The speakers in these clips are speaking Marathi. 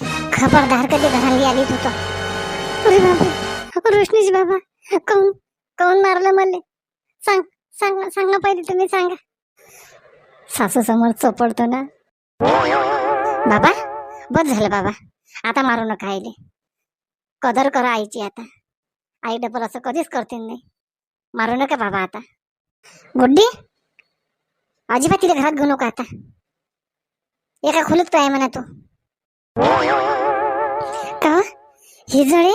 खबरदार कधी घराली आलीच होतो? अरे बाबा रोशनीच बाबा. काऊन मारलं मला? सांग सांग सांगा सांग पहिले तुम्ही सांगा. सासू समोर चोपडतो ना. बाबा बस झालं बाबा. आता मारू नका आईले. कदर करा आईची आता. आई डबल असं कधीच करते नाही. मारू नका बाबा आता. गुड्डी अजिबात तिला घरात घेऊ नका आता. एका खोलीत काय म्हणा तू. का? ही जळे?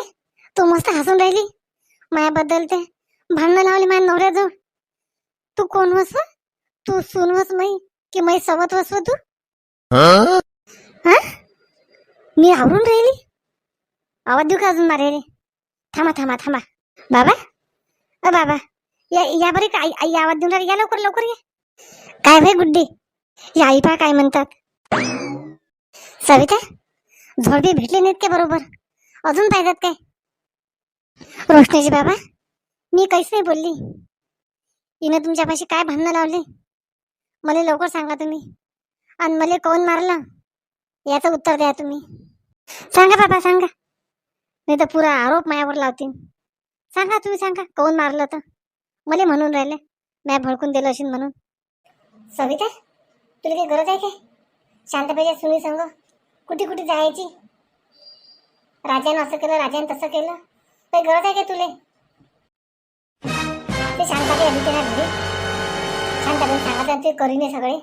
तू मस्त हसून राहिली. मायाबद्दल ते भांडणं लावली माझ्या नवऱ्याजवळ. तू कोण वस? तू सून वस माई की माई सवत वस तू? हा? मी आवरून राहिली? आवाज देऊ का अजून मारे रे थांबा थांबा थांबा. बाबा? अ बाबा. या या बरे का? आई आई आवाज देऊन राहिली? या लवकर लवकर या. काय भाई गुड्डी? या आई पा काय म्हणतात. सविता? झोडबी भेटले नाहीत का बरोबर? अजून पाहिजेत काय? रोशनीजी बाबा मी काहीच नाही बोलली. हिनं तुमच्यापाशी काय भांडणं लावले? मला लवकर सांगा तुम्ही. आणि मला कोण मारलं? याचं उत्तर द्या तुम्ही. सांगा बाबा सांगा. नाही तर पुरा आरोप मायावर लावतील. सांगा तुम्ही सांगा. कोण मारलं तर? मला म्हणून राहिले. मॅ भडकून दिलं असेल म्हणून. सविता तुला काही गरज आहे काय? शांतपाहिजे सुनी सांग? कुठे कुठे जायची? राजानं असं केलं राजानं तसं केलं. काही गरज आहे का तुले? ते शांताबाई आली ना घरी. शांताबाई सांगत आहे ते करीने सगळे.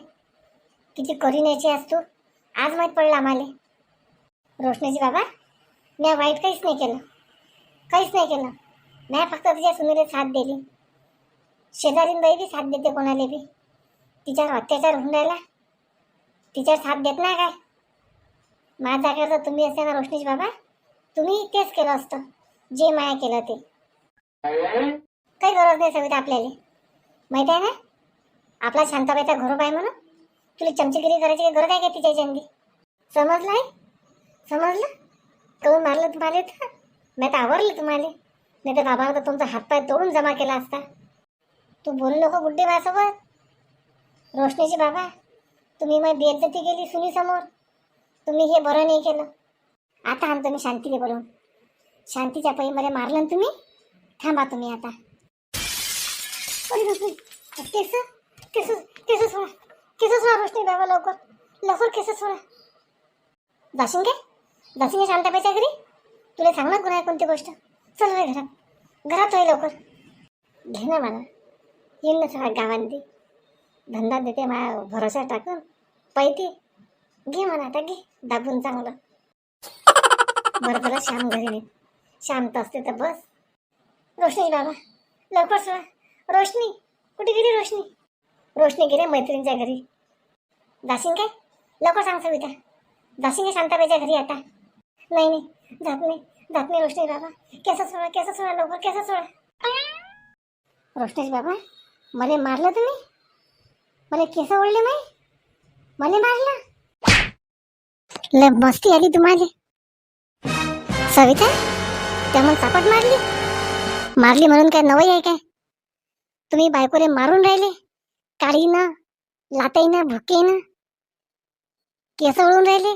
किती करीण्याची आज तू? आज माहीत पडलं आम्हाला. रोशनीची बाबा मी वाईट काहीच नाही केलं. काहीच नाही केलं. नाही फक्त तिच्या सुनीला साथ दिली. शेजारीन बाई बी साथ देते कोणाला बी. तिच्यावर अत्याचार होऊन राहिला. तिच्यावर साथ देत नाही काय? माझ्या जागेवर जर तुम्ही असते ना रोशनीश बाबा तुम्ही तेच केलं असतं. जे माया केलं ते. काही गरज नाही सविता आपल्याला. माहीत आहे ना? आपला शांताबाईचा घरोबा आहे म्हणून. तुला चमचेगिरी करायची काही गरज आहे का तिच्या चंदी समजलं आहे समजलं? कळून मारलं तुम्हाला तर? मी तर आवरलं तुम्हाला. नाही तर बाबा तर तुमचा हातपाय तोडून जमा केला असता. तू बोलू नको गुड्डे माझ्यासोबत रोशनीची बाबा तुम्ही मग बेइज्जती गेली सुनी समोर तुम्ही हे बरं नाही केलं. आता आण मी शांतीने बोलून शांतीच्या पायी मला मारलं ना तुम्ही? थांबा तुम्ही आता. केस? केस केस सोडा. केस सोडा रोशनी बाबा लवकर. लवकर केस सोडा. जाशील काय? जाशील का शांताबाईच्या घरी? तुला सांगणार आहे कोणती गोष्ट? चल रे घरात. घरात वय लवकर. घे ना मला. येईल ना सगळ्या गावांनी. धंदा देते माझ्या भरोसा टाकून. पैती. घे म्हणा आता घे. दाबून चांगलं. बरं बरं श्याम घरी नाही शांत असते तर बस. रोशनी बाबा लवकर सोडा. रोशनी कुठे गेली रोशनी? रोशनी गेली मैत्रिणीच्या घरी. जाशील काय? लवकर सांग सविता. जाशील काय शांताबाईच्या घरी आता? नाही नाही. जात नाही. जात नाही रोशनी बाबा. कसं सोडा कसं सोडा लवकर कसं सोडा. रोशनीश बाबा मला मारलं तुम्ही? मला केस ओढले नाही? मला मारलं? लय मस्ती आली तुम्हाला सविता त्यामुळे चापट मारली. मारली म्हणून काय नवई आहे काय? तुम्ही बायकोले मारून राहिले. काळी ना लाटाई ना भुके ना केस ओळून राहिले.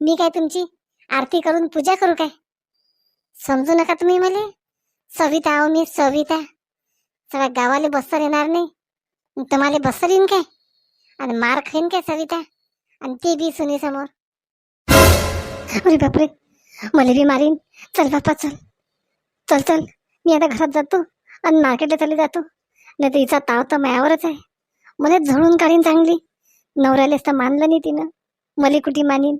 मी काय तुमची आरती करून पूजा करू काय? समजू नका तुम्ही मला? सविता आहो मी सविता. सगळ्या गावाला बस्तर येणार नाही. तुम्हाला बस्तर येईन काय? आणि मार खाईन काय सविता? आणि ते बी सुनी समोर अरे बापरे. मला बी मारीन. चल बापा चल. चल चल. मी आता घरात जातो आणि मार्केटला चालली जातो. नाही तर हिचा ताव तर मायावरच आहे. मला झळून काढीन चांगली. नवऱ्यालाच तर मानलं नाही तिनं. मला कुठे मानीन?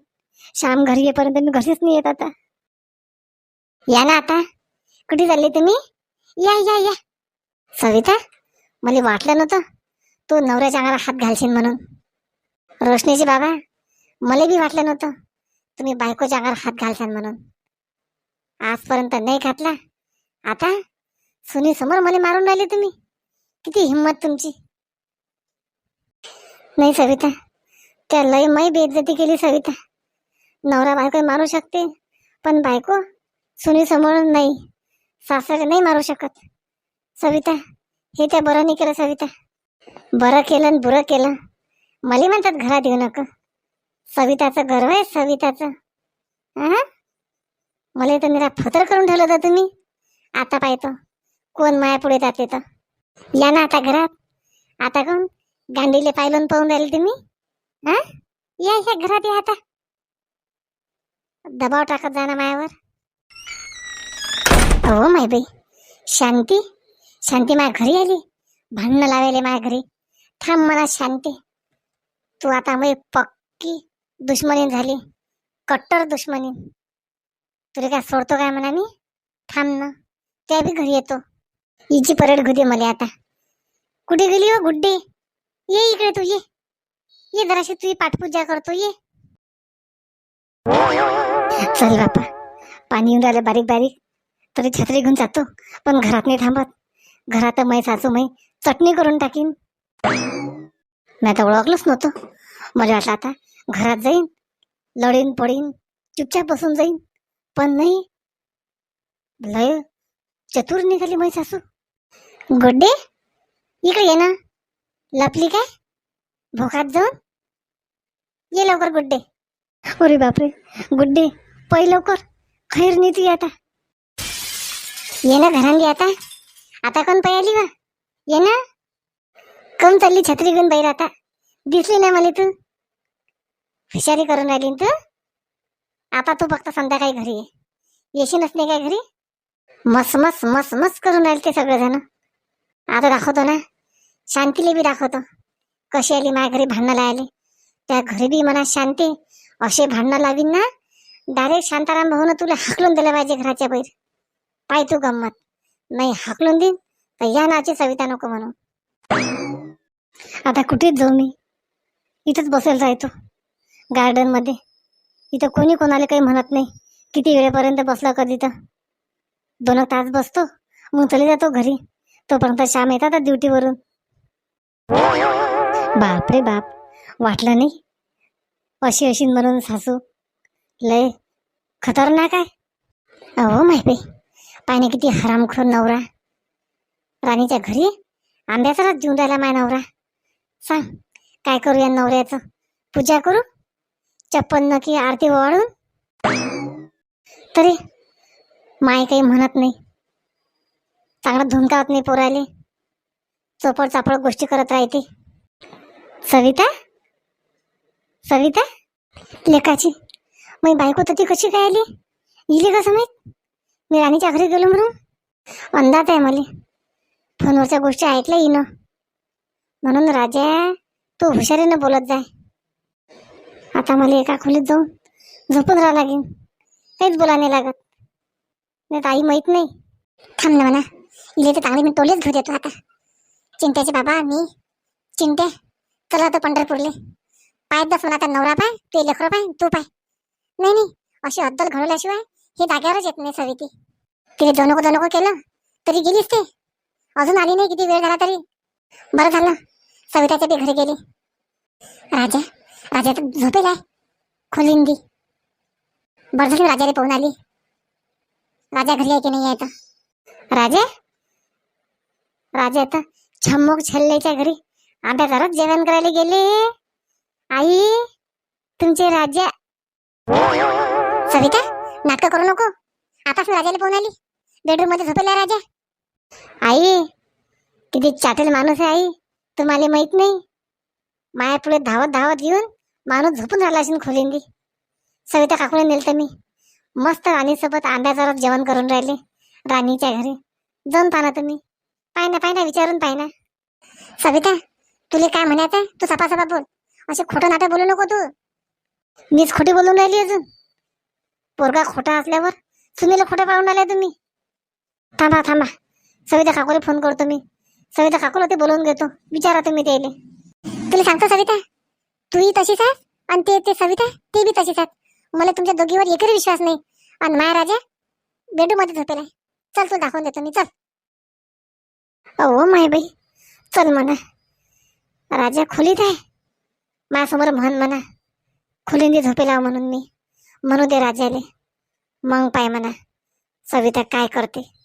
श्याम घरी येईपर्यंत मी घरीच नाही येत आता. या ना आता. कुठे चालले तुम्ही? या या या. सविता मला वाटलं नव्हतं. तू नवऱ्याच्या अंगाला हात घालशील म्हणून. रोशनीचे बाबा मला बी वाटलं नव्हतं. तुम्ही बायकोच्या अंगावर हात घालसान म्हणून. आजपर्यंत नाही घातला. आता सुनी समोर मला मारून राहिले तुम्ही. किती हिंमत तुमची. नाही सविता त्या लय मय बेइज्जती केली सविता. नवरा बायको मारू शकते पण बायको सुनी समोर नाही. सासऱ्याला नाही मारू शकत. सविता हे त्या बरं नाही केलं सविता. बरं केलं आणि बुरं केलं. मला म्हणतात घरात येऊ नका. सविताचं गर्व आहे सविताचं. हा मला तर निरा फतर करून ठेवलं होतं तुम्ही. आता पाहतो. कोण माया पुढे जाते तर. या ना आता घरात. आता कोण? गांडीले पायलून पाहून राहिले तुम्ही. हा या ह्या घरात या आता. दबाव टाकत जा ना मायावर. हो माय बाई. शांती. शांती माझ्या घरी आली. भांडणं लावायले माझ्या घरी. थांब मला शांती. तू आता मग पक्की दुश्मनी झाली. कट्टर दुश्मनी. तुला काय सोडतो काय म्हणा मी? थांब ना. त्या बी घरी येतो. हिची परेड घुदे मला आता. कुठे गेली हो गुड्डे? ये इकडे तू ये. ये जराशी तुझी पाठपूजा करतो ये. चल बापा. पाणी येऊन राहिलं बारीक बारीक. तरी छत्री घेऊन जातो. पण घरात नाही थांबत. घरात मै सासू मै चटणी करून टाकीन. मी आता ओळखलंच नव्हतं. मला वाटलं आता घरात जाईन लढीन पडीन चुपचाप बसून जाईन. पण नाही लय चतुर निघाली मै सासू. गुड्डे इकडे ये ना. लपली काय? भोकात जाऊन? ये लवकर गुड्डे. अरे बापरे. गुड्डे पै लवकर. खैर नाही ती आता. ये ना घरांली आता. आता कोण पै आली वा ये ना. कोण चालली छत्री घेऊन बाहेर आता? दिसली नाही मला तू? हुशारी करून राहिली तू? आता तू फक्त संध्याकाळी घरी ये. येशीलच नाही काय घरी? मस्त मस्त मस्त मस्त करून राहिले ते सगळेजण. आता दाखवतो ना. शांतीला बी दाखवतो. कशी आली माझ्या घरी भांडणं आली त्या घरी बी मनात शांती असे भांडणं लावीन ना डायरेक्ट शांताराम भाऊन तुला हाकलून दिलं पाहिजे घराच्या बाहेर. पाय तू गंमत. नाही हाकलून देईन तर या नाची सविता नको म्हणून. आता कुठेच जाऊ मी. इथंच बसेल जायचो. गार्डनमध्ये इथं कोणी कोणाला काही म्हणत नाही. किती वेळेपर्यंत बसला कधी तर दोन तास बसतो. मग चले जातो घरी. तोपर्यंत श्याम येतात ड्युटीवरून. बाप रे बाप. वाटलं नाही. अशी अशी म्हणून सासू. लय खतरनाक आहे. अहो माहिती बाई पाहिजे किती हरामखोर नवरा. राणीच्या घरी आंब्याचा रस देऊन राहिला माय नवरा. सांग काय करू या नवऱ्याचं? पूजा करू? चप्पल की आरती वाढून तरी माय काही म्हणत नाही. चांगला धुमकावत नाही पोराले. चोपड चापड गोष्टी करत राहते. सविता? सविता? लेकाची. मी बायको तर ती कशी काय आली? इली कसं माहीत मी राणीच्या घरी गेलो म्हणून? अंदाज आहे मला. फोनवरच्या गोष्टी ऐकल्या येणं म्हणून राजा तू हुशारीनं बोलत जाय. आता मला एका खोलीत जाऊन झोपून राहा लागेल. काहीच बोला नाही लागत. नाही तर आई माहीत नाही. थांब ना म्हणा. इले तर चांगले मी टोलेच घेऊ देतो आता. चिंट्याचे बाबा मी. चिंटे चला आता पंढरपूरले. पाय दस मला आता नवरा पाय ते लेकरं पाय तू पाय. नाही नाही. अशी अद्दल घडवल्याशिवाय हे जाग्यावरच येत नाही सविती तिने दोनको दोनको केलं तरी गेलीच ते. अजून आली नाही किती वेळ झाला तरी. बरं झालं. सविताच्या ते घरी गेली. राजा राजा तर झोपेल आहे. खोलिंदी. दी बरं झालं राजाने पाहून आली. राजा घरी आहे की नाही आहे तर राजा? राजा तर छम्मोक छल्लेच्या घरी. आंब्या घरात जेवण करायला गेले. आई तुमचे राजा सविता नाटक करू नको. आताच राजाला पाहून आली. बेडरूममध्ये झोपेला राजा. आई किती चाटेल माणूस आहे आई. तुम्हाला माहीत नाही. माया पुढे धावत धावत येऊन माणूस झोपून राहिला असेल खोलींदी. सविता काकोला नेल तर मी. मस्त राणीसोबत आंब्याचा रस जेवण करून राहिले. राणीच्या घरी. जाऊन पाहा तुम्ही. पाय ना पाय ना विचारून पाय ना. सविता तुला काय म्हणायचं तू सपा बोल. असे खोटं नाटक बोलू नको तू. मीच खोटी बोलून राहिली अजून. पोरगा खोटा असल्यावर सुनीला खोटं पाळून राहिले तुम्ही. थांबा थांबा. सविता काकूला फोन करतो मी. सविता काकूला ते बोलवून घेतो. विचारा तुम्ही त्याला. तुला सांगतो सविता तूही तशीच आहे? आणि ते ते सविता ते बी तशीच आहेत. मला तुमच्या दोघीवर एकही विश्वास नाही. आणि माया राजा बेडू मध्ये आहे. चल तू दाखवून देतो मी. चल. अहो माय बाई. चल म्हणा. राजा खोलीत आहे. माझ्यासमोर म्हण म्हणा. खोलींदी झोपेला म्हणून मी. म्हणू दे राजाले. मग पाय म्हणा. सविता काय करते?